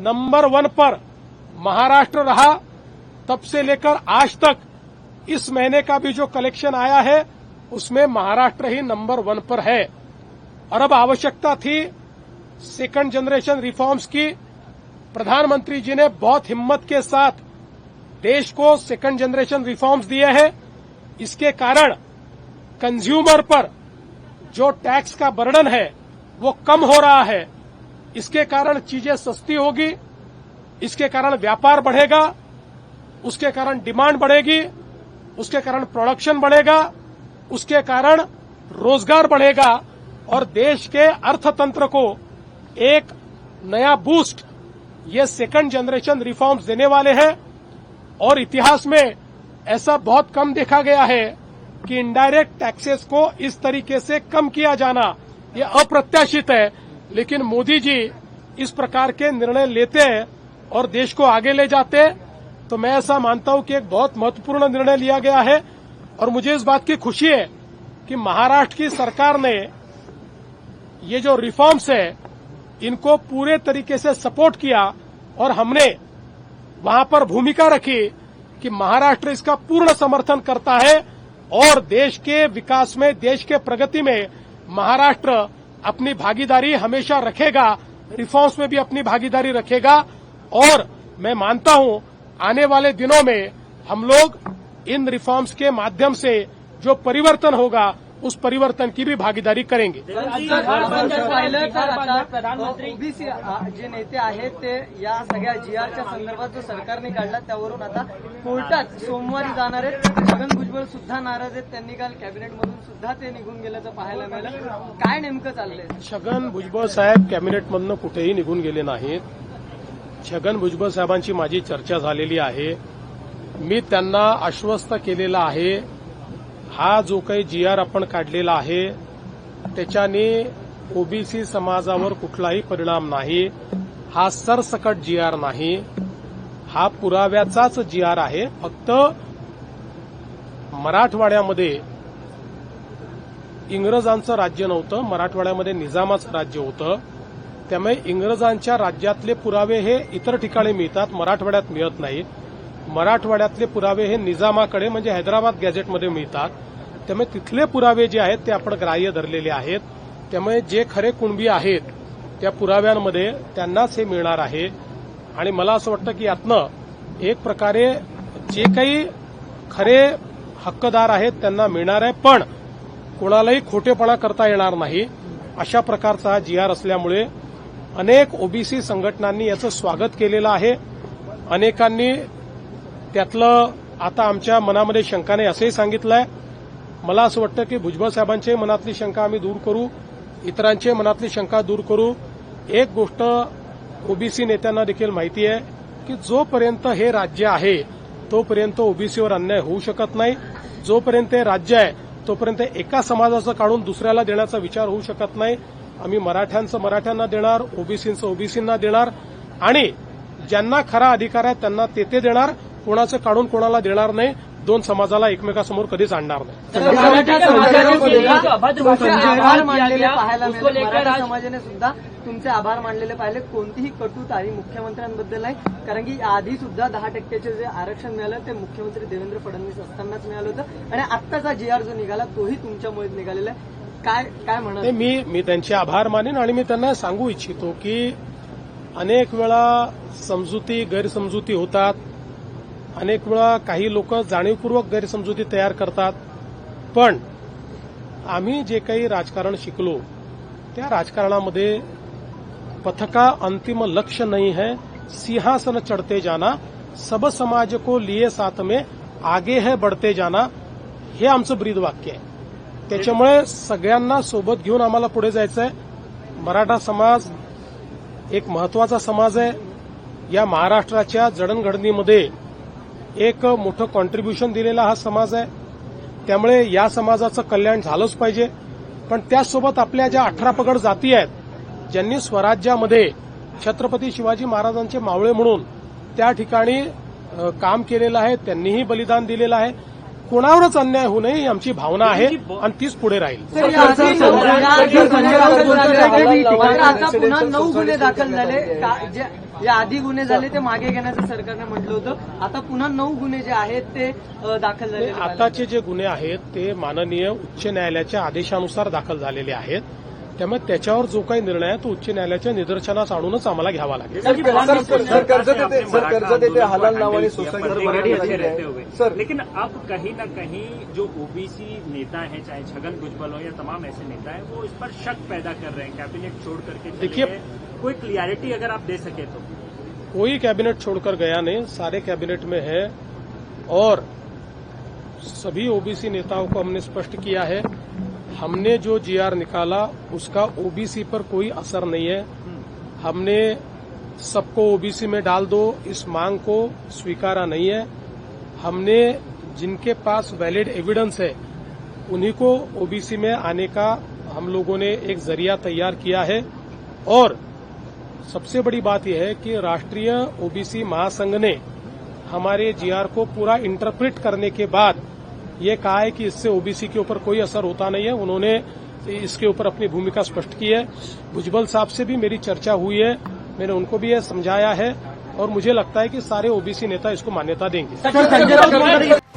Number one पर महाराष्ट्र रहा, तब से लेकर आज तक इस महीने का भी जो कलेक्शन आया है, उसमें महाराष्ट्र ही नंबर वन पर है। और अब आवश्यकता थी सेकंड जनरेशन रिफॉर्म्स की। प्रधानमंत्री जी ने बहुत हिम्मत के साथ देश को सेकंड जनरेशन रिफॉर्म्स दिए हैं। इसके कारण कंज्यूमर पर जो टैक्स का बर्डन है, वो कम हो रहा है। इसके कारण चीज़ें सस्ती होगी, इसके कारण व्यापार बढ़ेगा, उसके कारण डिमांड बढ़ेगी, उसके कारण प्रोडक्शन बढ़ेगा, उसके कारण रोज़गार बढ़ेगा और देश के अर्थतंत्र को एक नया बूस्ट ये सेकंड जनरेशन रिफॉर्म्स देने वाले हैं। और इतिहास में ऐसा बहुत कम देखा गया है कि इनडायरेक्ट टैक्सेस को इस तरीके से कम किया जाना, ये अप्रत्याशित है। लेकिन मोदी जी इस प्रकार के निर्णय लेते हैं और देश को आगे ले जाते हैं तो मैं ऐसा मानता हूँ कि एक बहुत महत्वपूर्ण निर्णय लिया गया है। और मुझे इस बात की खुशी है कि महाराष्ट्र की सरकार ने ये जो रिफॉर्म्स है, इनको पूरे तरीके से सपोर्ट किया और हमने वहाँ पर भूमिका रखी कि महाराष्ट्र इसका पूर्ण समर्थन करता है और देश के विकास में, देश के प्रगति में महाराष्ट्र अपनी भागीदारी हमेशा रखेगा रिफॉर्म्स में भी अपनी भागीदारी रखेगा। और मैं मानता हूँ, आने वाले दिनों में हम लोग इन रिफॉर्म्स के माध्यम से जो परिवर्तन होगा उस परिवर्तन की भी भागीदारी करेंगे। प्रधानमंत्री- ओबीसी जे नेते आहेत ते या सगळ्या जीआरच्या संदर्भात जो सरकारने काढला त्यावरून आता कोर्टात सोमवारी जाणार आहेत. छगन भुजबळ सुद्धा नाराज आहेत. त्यांनी काल कॅबिनेटमधून सुद्धा ते निघून गेल्याचं पाहायला मिळालं. काय नेमकं चाललंय? छगन भुजबळ साहेब कॅबिनेटमधनं कुठेही निघून गेले नाहीत. छगन भुजबळ साहेबांची माझी चर्चा झालेली आहे. मी त्यांना आश्वस्त केलेलं आहे. हा जो काही जी आर आपण काढलेला आहे त्याच्याने ओबीसी समाजावर कुठलाही परिणाम नाही. हा सरसकट जी आर नाही. हा पुराव्याचाच जी आर आहे. फक्त मराठवाड्यामध्ये इंग्रजांचं राज्य नव्हतं. मराठवाड्यामध्ये निजामाचं राज्य होतं. त्यामुळे इंग्रजांच्या राज्यातले पुरावे हे इतर ठिकाणी मिळतात. मराठवाड्यात मिळत नाहीत मराठवाड्यातले पुरावे हे निजामाकडे म्हणजे हैदराबाद गॅझेटमध्ये मिळतात. त्यामुळे तिथले पुरावे जे आहेत ते आपण ग्राह्य धरलेले आहेत. त्यामुळे जे खरे कुणबी आहेत त्या पुराव्यांमध्ये त्यांनाच हे मिळणार आहे. आणि मला असं वाटतं की यातनं एक प्रकारे जे काही खरे हक्कदार आहेत त्यांना मिळणार आहे पण कोणालाही खोटेपणा करता येणार नाही. अशा प्रकारचा हा जी आर असल्यामुळे अनेक ओबीसी संघटनांनी याचं स्वागत केलेलं आहे. अनेकांनी त्यातलं आता आमच्या मनामध्ये शंकाने असंही सांगितलं आहे मला असं वाटतं की भुजबळ साहेबांच्याही मनातली शंका आम्ही दूर करू इतरांच्याही मनातली शंका दूर करू. एक गोष्ट ओबीसी नेत्यांना देखील माहिती आहे की जोपर्यंत हे राज्य आहे तोपर्यंत ओबीसीवर अन्याय होऊ शकत नाही. जोपर्यंत हे राज्य आहे तोपर्यंत एका समाजाचं काढून दुसऱ्याला देण्याचा विचार होऊ शकत नाही. आम्ही मराठ्यांचं मराठ्यांना देणार ओबीसींचं ओबीसींना देणार. आणि ज्यांना खरा अधिकार आहे त्यांना ते ते देणार. कोणाचं काढून कोणाला देणार नाही दोन समाजाला एकमेकासमोर कधीच आणणार नाही. मराठा समाजाने सुद्धा तुमचे आभार मानलेले किया पाहायला उसको मिळाले लेकर मराठा आज समाजाने सुद्धा तुमचे आभार मानलेले पाहिले. कोणतीही कटुतारी मुख्यमंत्र्यांबद्दल नाही. कारण की आधी सुद्धा दहा टक्क्याचे जे आरक्षण मिळालं ते मुख्यमंत्री देवेंद्र फडणवीस असतानाच मिळालं होतं. आणि आत्ताचा जी आर जो निघाला तोही तुमच्यामुळेच निघालेला आहे. काय काय म्हणत नाही मी मी त्यांचे आभार मानेन आणि मी त्यांना सांगू इच्छितो की अनेक वेळा समजुती गैरसमजुती होतात. अनेक वेळा काही लोक जाणीवपूर्वक गैरसमजुती तयार करतात. पण आम्ही जे काही राजकारण शिकलो त्या राजकारणामध्ये पथका अंतिम लक्ष्य नहीं है. सिंहासन चढ़ते जाना सब समाज को लिए साथ में आगे है बढ़ते जाना हे आमचं ब्रीद वाक्य आहे. त्याच्यामुळे सगळ्यांना सोबत घेऊन आम्हाला पुढे जायचं आहे मराठा समाज एक महत्त्वाचा समाज आहे. या महाराष्ट्राच्या जडणघडणीमध्ये एक मोठं कॉन्ट्रीब्युशन दिलेला हा समाज आहे. त्यामुळे या समाजाचं कल्याण झालंच पाहिजे. पण त्याचसोबत आपल्या ज्या अठरा पगड जाती आहेत ज्यांनी स्वराज्यामध्ये छत्रपती शिवाजी महाराजांचे मावळे म्हणून त्या ठिकाणी काम केलेलं आहे त्यांनीही बलिदान दिलेलं आहे. कोणावरच अन्याय होऊ नये ही आमची भावना आहे आणि तीच पुढे राहील. पुन्हा नऊ गुन्हे दाखल झाले. जे या आधी गुन्हे झाले ते मागे घेण्याचं सरकारने म्हटलं होतं. आता पुन्हा नऊ गुन्हे जे आहेत ते दाखल झाले आताचे जे गुन्हे आहेत ते माननीय उच्च न्यायालयाच्या आदेशानुसार दाखल झालेले आहेत. त्यामुळे त्याच्यावर जो काही निर्णय आहे तो उच्च न्यायालयाच्या निदर्शनास आणूनच आम्हाला घ्यावा लागेल. सर, लेकिन अब कहीं ना कहीं जो ओबीसी नेता हैं चाहे छगन भुजबल हो या तमाम ऐसे नेता हैं वो इस पर शक पैदा कर रहे हैं कैबिनेट छोड़ करके देखिए-। कोई क्लियरिटी अगर आप दे सके तो। कोई कैबिनेट छोड़कर गया नहीं, सारे कैबिनेट में है और सभी ओबीसी नेताओं को हमने स्पष्ट किया है, हमने जो जीआर निकाला, उसका ओबीसी पर कोई असर नहीं है। हमने सबको ओबीसी में डाल दो, इस मांग को स्वीकारा नहीं है। हमने जिनके पास वैलिड एविडेंस है, उन्हीं को ओबीसी में आने का हम लोगों ने एक ज़रिया तैयार किया है और सबसे बड़ी बात यह है कि राष्ट्रीय ओबीसी महासंघ ने हमारे जीआर को पूरा इंटरप्रेट करने के बाद ये कहा है कि इससे ओबीसी के ऊपर कोई असर होता नहीं है उन्होंने इसके ऊपर अपनी भूमिका स्पष्ट की है भुजबल साहब से भी मेरी चर्चा हुई है मैंने उनको भी यह समझाया है और मुझे लगता है कि सारे ओबीसी नेता इसको मान्यता देंगे